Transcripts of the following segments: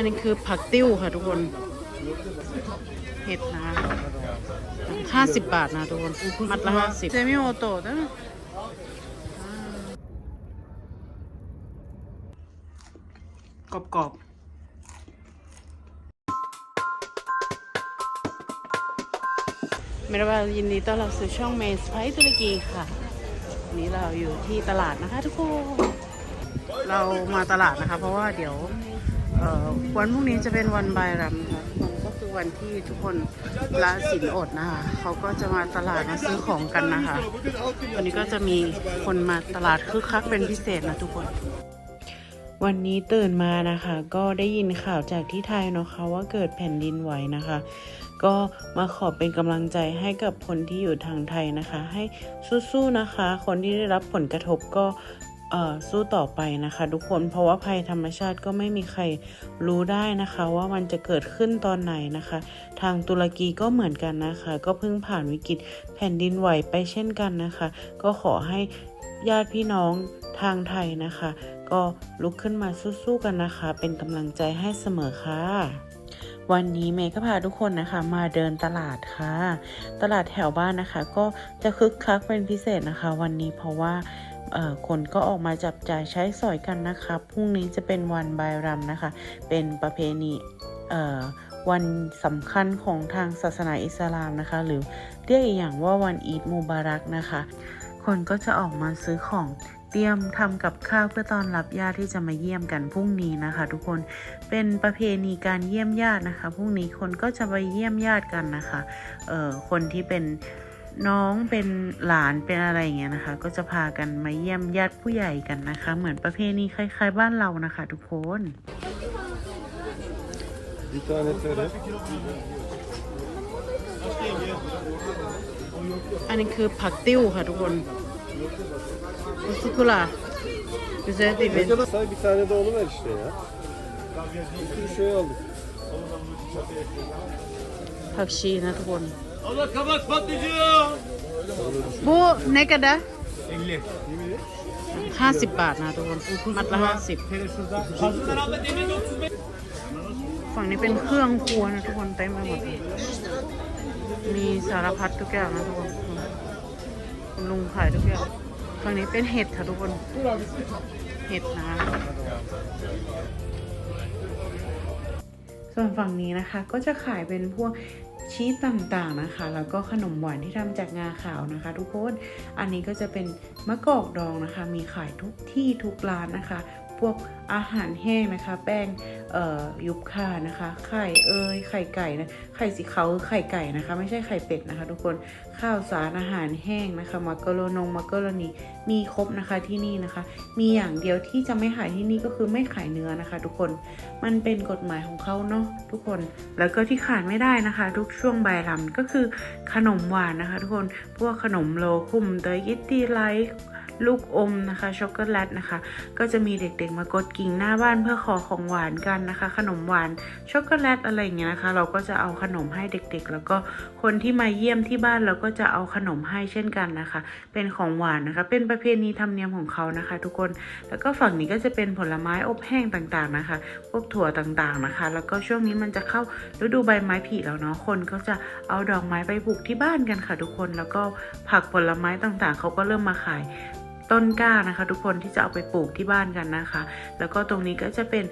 อันนี้คือผักติ้วค่ะทุกคน เห็ดนะห้าสิบบาทนะทุกคน มัดละห้าสิบเซมิโอโตะนะกรอบกรอบๆเมรบายินดีต้อนรับสู่ช่องเมสไพตุรกีค่ะ วันนี้เราอยู่ที่ตลาดนะคะทุกคน เรามาตลาดนะคะ เพราะว่าเดี๋ยวเอ่อ วันพรุ่งนี้จะเป็นวันบายรัมนะคะมันก็คือวันที่ทุกคนละสินอดนะคะเขาก็จะมาตลาดมาซื้อของกันนะคะ วันนี้ก็จะมีคนมาตลาดคึกคักเป็นพิเศษนะทุกคน วันนี้ตื่นมานะคะ ก็ได้ยินข่าวจากที่ไทยเนาะคะว่าเกิดแผ่นดินไหวนะคะ ก็มาขอเป็นกำลังใจให้กับคนที่อยู่ทางไทยนะคะ ให้สู้ๆนะคะ คนที่ได้รับผลกระทบก็ เอ่อสู้ต่อไปนะคะทุกคนเพราะว่าภัยธรรมชาติก็ไม่มีใครรู้ได้นะคะ ว่ามันจะเกิดขึ้นตอนไหนนะคะ ทางตุรกีก็เหมือนกันนะคะ ก็เพิ่งผ่านวิกฤตแผ่นดินไหวไปเช่นกันนะคะ ก็ขอให้ญาติพี่น้องทางไทยนะคะ ก็ลุกขึ้นมาสู้ๆกันนะคะ เป็นกำลังใจให้เสมอค่ะ วันนี้เมย์ก็พาทุกคนนะคะ มาเดินตลาดค่ะ ตลาดแถวบ้านนะคะ ก็จะคึกคักเป็นพิเศษนะคะ วันนี้เพราะว่า คนก็ออกมาจับจ่ายใช้สอยกันนะคะพรุ่งนี้จะเป็นวันบายรัมนะคะ เป็นประเพณีวันสำคัญของทางศาสนาอิสลามนะคะ หรือเรียกอีกอย่างว่าวันอีดมูบารักนะคะ คนก็จะออกมาซื้อของเตรียมทำกับข้าวเพื่อต้อนรับญาติที่จะมาเยี่ยมกันพรุ่งนี้นะคะ ทุกคนเป็นประเพณีการเยี่ยมญาตินะคะพรุ่งนี้คนก็จะไปเยี่ยมญาติกันนะคะเอ่อคนที่เป็น น้องเป็นหลานเป็นอะไรอย่างเงี้ยนะคะ ก็จะพากันมาเยี่ยมญาติผู้ใหญ่กันนะคะ เหมือนประเพณีคล้ายๆบ้านเรานะคะ ทุกคน Bir tane tere. อันนี้คือผักติ้วค่ะทุกคนสุกุลา güzel değil mi? Ne kadar say bir tane de onu ver işte ya. Bir sürü şey aldık. ผักชี นะทุกคน Allah kabak patlıcı. บูเนกระดะ 50. ห้าสิบบาทนะทุกคนมัดละห้าสิบ Tere şurada. Kazıklar abla demir 35. ฝั่งนี้เป็นเครื่องครัวนะทุกคนเต็มไปหมดเลยมีสารพัดทุกอย่างนะทุกคนคุณลุงขายทุกอย่างฝั่งนี้เป็นเห็ดค่ะทุกคน เห็ดนะ ส่วนฝั่งนี้นะคะก็จะขายเป็นพวก ชีสต่างๆนะคะ แล้วก็ขนมหวานที่ทำจากงาขาวนะคะ ทุกคน อันนี้ก็จะเป็นมะกอกดองนะคะ มีขายทุกที่ทุกร้านนะคะ พวกอาหารแห้งนะคะ แป้งยุบค่านะคะ ไข่เอ้ยไข่ไก่นะไข่สีขาวคือไข่ไก่นะคะ ไม่ใช่ไข่เป็ดนะคะ ทุกคนข้าวสารอาหารแห้งนะคะมักกะโรนงมักกะโรนีมีครบนะคะที่นี่นะคะ มีอย่างเดียวที่จะไม่ขายที่นี่ก็คือไม่ขายเนื้อนะคะ ทุกคนมันเป็นกฎหมายของเขาเนาะทุกคนแล้วก็ที่ขาดไม่ได้นะคะ ทุกช่วงบ่ายรำก็คือขนมหวานนะคะ ทุกคนพวกขนมโลคุมเตยยิตตี้ไลท์ ลูกอมนะคะช็อกโกแลตนะคะ ก็จะมีเด็กๆมากดกิ่งหน้าบ้านเพื่อขอของหวานกันนะคะ ขนมหวานช็อกโกแลตอะไรอย่างเงี้ยนะคะ เราก็จะเอาขนมให้เด็กๆ แล้วก็คนที่มาเยี่ยมที่บ้านเราก็จะเอาขนมให้เช่นกันนะคะ เป็นของหวานนะคะ เป็นประเพณีธรรมเนียมของเขานะคะ ทุกคนแล้วก็ฝั่งนี้ก็จะเป็นผลไม้อบแห้งต่างๆนะคะ พวกถั่วต่างๆนะคะ แล้วก็ช่วงนี้มันจะเข้าฤดูใบไม้ผลิแล้วเนาะคนก็จะเอาดอกไม้ไปปลูกที่บ้านกันค่ะทุกคนแล้วก็ผักผลไม้ต่างๆ เขาก็เริ่มมาขาย ต้นกล้านะคะ ทุกคนที่จะเอาไปปลูกที่บ้านกันนะคะ แล้วก็ตรงนี้ก็จะเป็น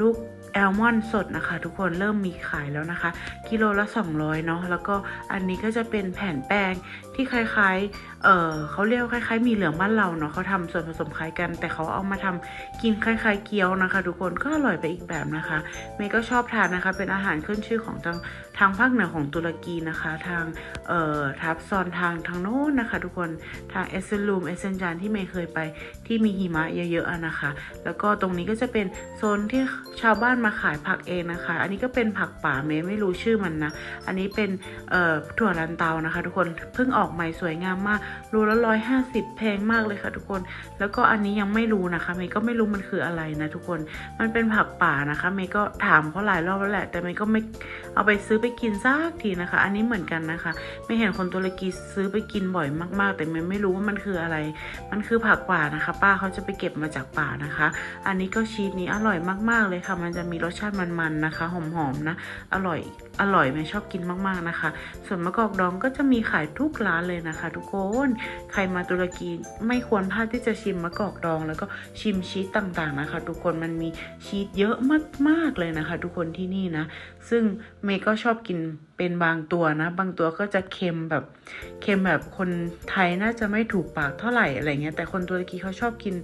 ลูกแอลมอนสดนะคะ ทุกคนเริ่มมีขายแล้วนะคะ กิโลละ 200เนาะแล้วก็อันนี้ก็จะเป็นแผ่นแป้งที่คล้ายๆเออเขาเรียกว่าคล้าย ๆ มีเหลืองบ้านเราเนาะเขาทำส่วนผสมคล้ายกัน แต่เขาเอามาทำกินคล้าย ๆ เกี๊ยวนะคะ ทุกคนก็อร่อยไปอีกแบบนะคะเมย์ก็ชอบทานนะคะ เป็นอาหารขึ้นชื่อของทาง ทางภาคเหนือของตุรกีนะคะ ทางเอ่อทับซอนทางทางโน้นนะคะ ทุกคนทางเอเซลูมเอเซนจานที่เมย์เคยไปที่มีหิมะเยอะๆนะคะ แล้วก็ตรงนี้ก็จะเป็นโซนที่ชาวบ้านมาขายผักเองนะคะ อันนี้ก็เป็นผักป่าเมย์ไม่รู้ชื่อมันนะ อันนี้เป็นเอ่อถั่วลันเตานะคะ ทุกคนเพิ่งออกใหม่สวยงามมากรูละร้อยห้าสิบแพงมากเลยค่ะทุกคน แล้วก็อันนี้ยังไม่รู้นะคะเมย์ก็ไม่รู้มันคืออะไรนะทุกคนมันเป็นผักป่านะคะเมย์ก็ถามเขาหลายรอบแล้วแหละ แต่เมย์ก็ไม่เอาไปซื้อไปกินสักทีนะคะ อันนี้เหมือนกันนะคะ ไม่เห็นคนตุรกีซื้อไปกินบ่อยมากๆ แต่เมย์ไม่รู้ว่ามันคืออะไร มันคือผักป่านะคะ ป้าเขาจะไปเก็บมาจากป่านะคะ อันนี้ก็ชีสนี้อร่อยมากๆเลยค่ะ มันจะมีรสชาติมันๆนะคะ หอมๆนะ อร่อยอร่อยเมย์ชอบกินมากๆนะคะ ส่วนมะกอกดองก็จะมีขายทุกร้านเลยนะคะ ทุกคนใครมาตุรกีไม่ควรพลาดที่จะชิมมะกอกดอง แล้วก็ชิมชีสต่างๆนะคะ ทุกคนมันมีชีสเยอะมากๆเลยนะคะ ทุกคนที่นี่นะ ซึ่งเมย์ก็ชอบกิน เป็นบางตัวนะ บางตัวก็จะเค็มแบบเค็มแบบคนไทยน่าจะไม่ถูกปากเท่าไหร่อะไรเงี้ยแต่คนตุรกีเขาชอบกิน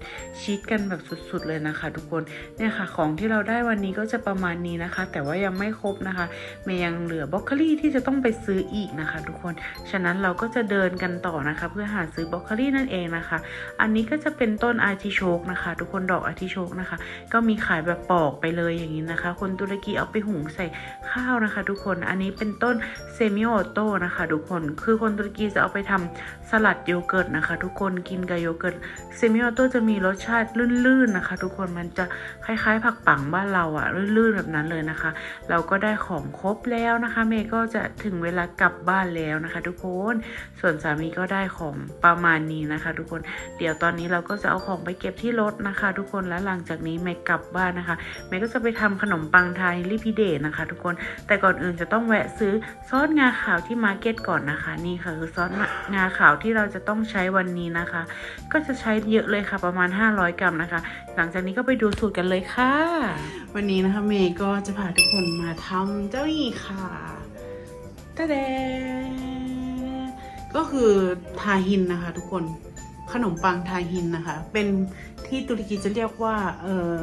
ชีสกันแบบสุดๆเลยนะคะ ทุกคนเนี่ยค่ะของที่เราได้วันนี้ก็จะประมาณนี้นะคะ แต่ว่ายังไม่ครบนะคะเมย์ยังเหลือบล็อกโคลี่ที่จะต้องไปซื้ออีกนะคะ ทุกคนฉะนั้นเราก็จะเดินกันต่อนะคะ เพื่อหาซื้อบล็อกโคลี่นั่นเองนะคะ อันนี้ก็จะเป็นต้นอาร์ติโชกนะคะ ทุกคนดอกอาร์ติโชกนะคะ ก็มีขายแบบปอกไปเลยอย่างนี้นะคะ คนตุรกีเอาไปหุงใส่ข้าวนะคะ ทุกคนอันนี้เป็นต้นเซมิโอโตนะคะทุกคน คือคนตุรกีจะเอาไปทำสลัดโยเกิร์ตนะคะ ทุกคนกินกับโยเกิร์ตเซมิโอโตจะมีรสชาติลื่นๆนะคะ ทุกคนมันจะคล้ายๆ ผักปังบ้านเราอะลื่นๆแบบนั้นเลยนะคะ เราก็ได้ของครบแล้วนะคะ เมย์ก็จะถึงเวลากลับบ้านแล้วนะคะ ทุกคน ส่วนสามีก็ได้ของประมาณนี้นะคะ ทุกคน เดี๋ยวตอนนี้เราก็จะเอาของไปเก็บที่รถนะคะ ทุกคนแล้วหลังจากนี้เมย์กลับบ้านนะคะ เมย์ก็จะไปทำขนมปังไทยลิพิเดตนะคะ ทุกคน แต่ก่อนอื่นจะต้องแวะซื้อซอสงาขาวที่มาร์เก็ตก่อนนะคะ นี่ค่ะคือซอสงาขาวที่เราจะต้องใช้วันนี้นะคะ ก็จะใช้เยอะเลยค่ะประมาณ 500 กรัมนะคะ หลังจากนี้ก็ไปดูสูตรกันเลยค่ะ วันนี้นะคะเมย์ก็จะพาทุกคนมาทำเจ้าหยี่ค่ะตะเดก็คือทาฮินนะคะทุกคนขนมปังทาฮินนะคะ เป็นที่ตุรกีจะเรียกว่าเออ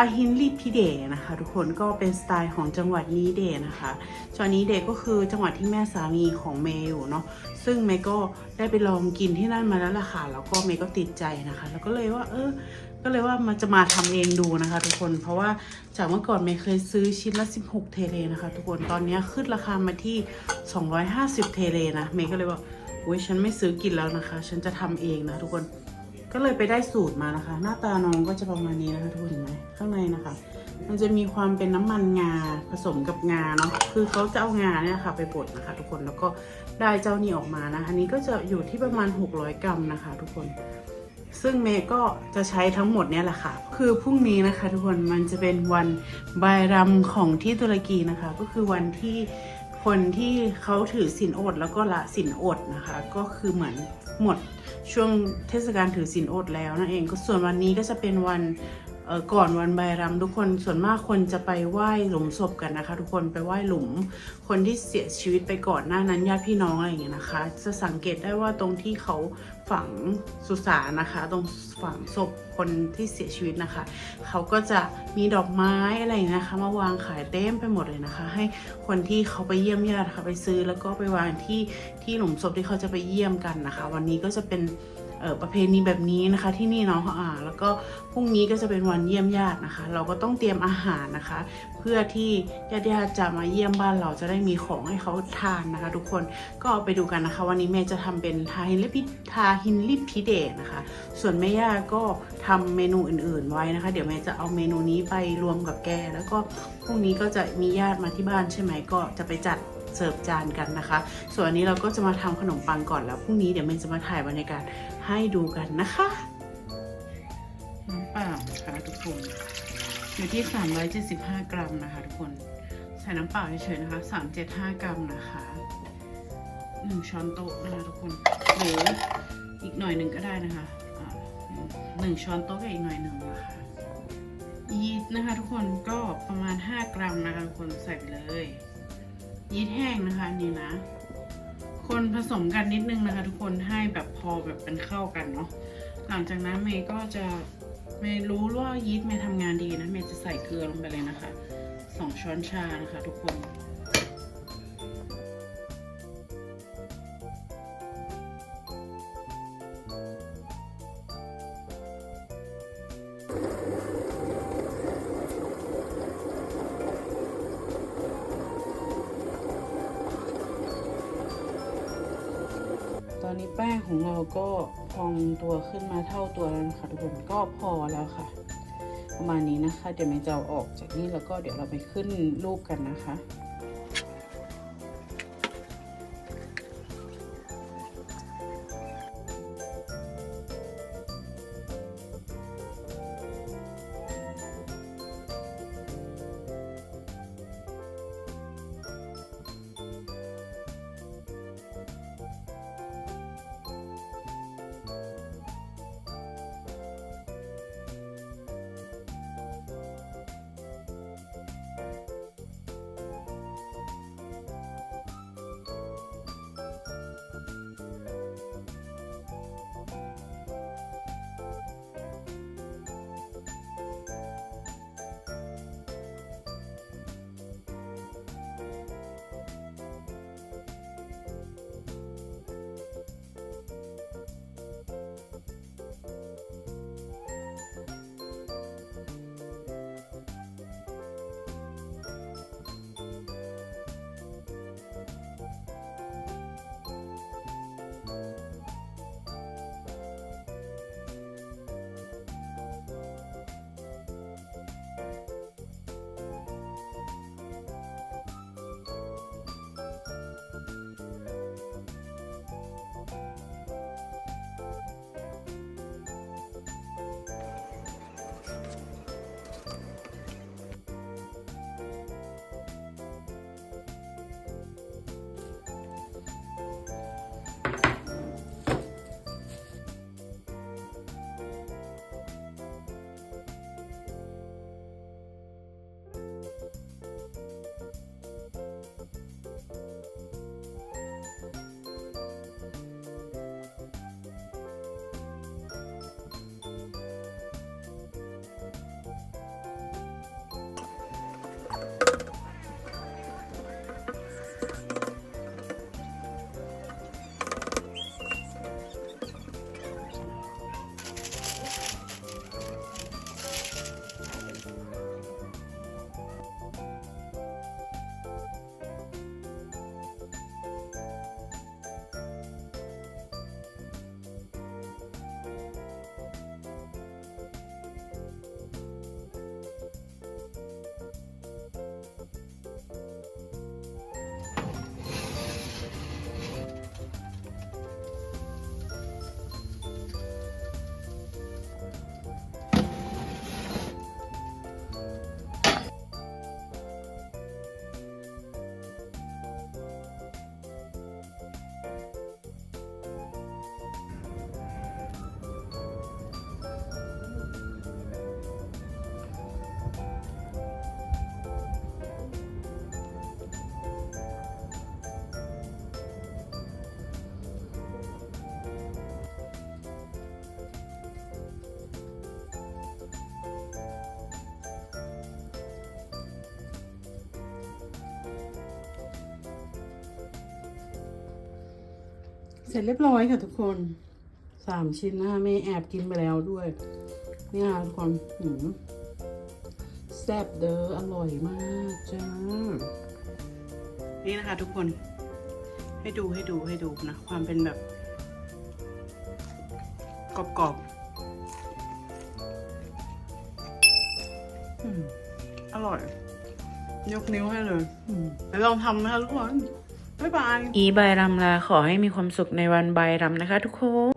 าฮินลิพิเดนะคะ ทุกคนก็เป็นสไตล์ของจังหวัดนีเดนะคะจังหวัดนีเดก็คือจังหวัดที่แม่สามีของเมย์อยู่เนาะซึ่งเมย์ก็ได้ไปลองกินที่นั่นมาแล้วล่ะค่ะแล้วก็เมย์ก็ติดใจนะคะ แล้วก็เลยว่าเออก็เลยว่ามันจะมาทำเองดูนะคะ ทุกคนเพราะว่าจากเมื่อก่อนเมย์เคยซื้อชิ้นละ 16 เทเลนะคะ ทุกคนตอนนี้ขึ้นราคามาที่ 250 เทเลนะเมย์ก็เลยว่าโอ้ยฉันไม่ซื้อกินแล้วนะคะ ฉันจะทำเองนะทุกคน ก็เลยไปได้สูตรมานะคะ หน้าตาน้องก็จะประมาณนี้นะคะทุกคนเห็นไหมข้างในนะคะ มันจะมีความเป็นน้ำมันงาผสมกับงาเนาะคือเขาจะเอางาเนี่ยค่ะ ไปบดนะคะ ทุกคนแล้วก็ได้เจ้านี่ออกมานะอันนี้ก็จะอยู่ที่ประมาณ 600 กรัมนะคะ ทุกคน ซึ่งเมย์ก็จะใช้ทั้งหมดเนี่ยแหละค่ะ คือพรุ่งนี้นะคะ ทุกคนมันจะเป็นวันบายรัมของที่ตุรกีนะคะ ก็คือวันที่คนที่เขาถือศีลอดแล้วก็ละศีลอดนะคะ ก็คือเหมือนหมด ช่วงเทศกาลถือศีลอดแล้วนั่นเองก็ส่วนวันนี้ก็จะเป็นวัน ก่อนวันบรัมทุกคนส่วนมากคนจะไปไหว้หลุมศพกันนะคะ ทุกคนไปไหว้หลุม คนที่เสียชีวิตไปก่อนหน้านั้นญาติพี่น้องอะไรอย่างเงี้ยนะคะ จะสังเกตได้ว่าตรงที่เขาฝังสุสานนะคะ ตรงฝังศพคนที่เสียชีวิตนะคะ เขาก็จะมีดอกไม้อะไรอย่างเงี้ยนะคะมาวางขายเต็มไปหมดเลยนะคะ ให้คนที่เขาไปเยี่ยมญาติค่ะไปซื้อแล้วก็ไปวางที่ที่หลุมศพที่เขาจะไปเยี่ยมกันนะคะ วันนี้ก็จะเป็น ประเพณีแบบนี้นะคะที่นี่เนาะอ่าแล้วก็พรุ่งนี้ก็จะเป็นวันเยี่ยมญาตินะคะ เราก็ต้องเตรียมอาหารนะคะ เพื่อที่ญาติญาติๆจะมาเยี่ยมบ้านเราจะได้มีของให้เขาทานนะคะ ทุกคนก็ไปดูกันนะคะ วันนี้แม่จะทำเป็นทาฮินลิพิทาฮินลิพิเดนะคะ ส่วนแม่ย่าก็ทำเมนูอื่นๆไว้นะคะ เดี๋ยวแม่จะเอาเมนูนี้ไปรวมกับแก แล้วก็พรุ่งนี้ก็จะมีญาติมาที่บ้านใช่ไหมก็จะไปจัด เสิร์ฟจานกันนะคะ ส่วนอันนี้เราก็จะมาทำขนมปังก่อนแล้วพรุ่งนี้เดี๋ยวเมย์จะมาถ่ายบรรยากาศให้ดูกันนะคะน้ำเปล่านะคะทุกคนอยู่ที่ 375 กรัมนะคะ ทุกคนใส่น้ำเปล่าเฉยๆนะคะ 375 กรัมนะคะหนึ่งช้อนโต๊ะนะคะทุกคนหรืออีกหน่อยหนึ่งก็ได้นะคะหนึ่งช้อนโต๊ะกับอีกหน่อยหนึ่งนะคะยีสต์นะคะ ทุกคนก็ประมาณ 5 กรัมนะคะทุกคนใส่ไปเลย ยีสต์แห้งนะคะนนี่นะ คนผสมกันนิดนึงนะคะ ทุกคนให้แบบพอแบบเป็นเข้ากันเนาะหลังจากนั้นเมย์ก็จะเมย์รู้ว่ายีสต์เมย์ทำงานดีนะเมย์จะใส่เกลือลงไปเลยนะคะสองช้อนชานะคะ ทุกคน ของเราก็พองตัวขึ้นมาเท่าตัวแล้วนะคะทุกคนก็พอแล้วค่ะ ประมาณนี้นะคะ เดี๋ยวเมย์จะเอาออกจากนี่แล้วก็เดี๋ยวเราไปขึ้นรูปกันนะคะ สร็จเรียบร้อยค่ะทุกคนสามชิ้นนะคะเมย์แอบกินไปแล้วด้วย นี่ค่ะทุกคนหืมแซ่บเด้ออร่อยมากจ้า นี่นะคะทุกคนให้ดูให้ดูให้ดูนะ ความเป็นแบบ กรอบๆออร่อย ยกนิ้วให้เลยมไปลองทำนะคะทุกคน บ๊ายบาย อีบายรำลาขอให้มีความสุขในวันบายรำนะคะทุกคน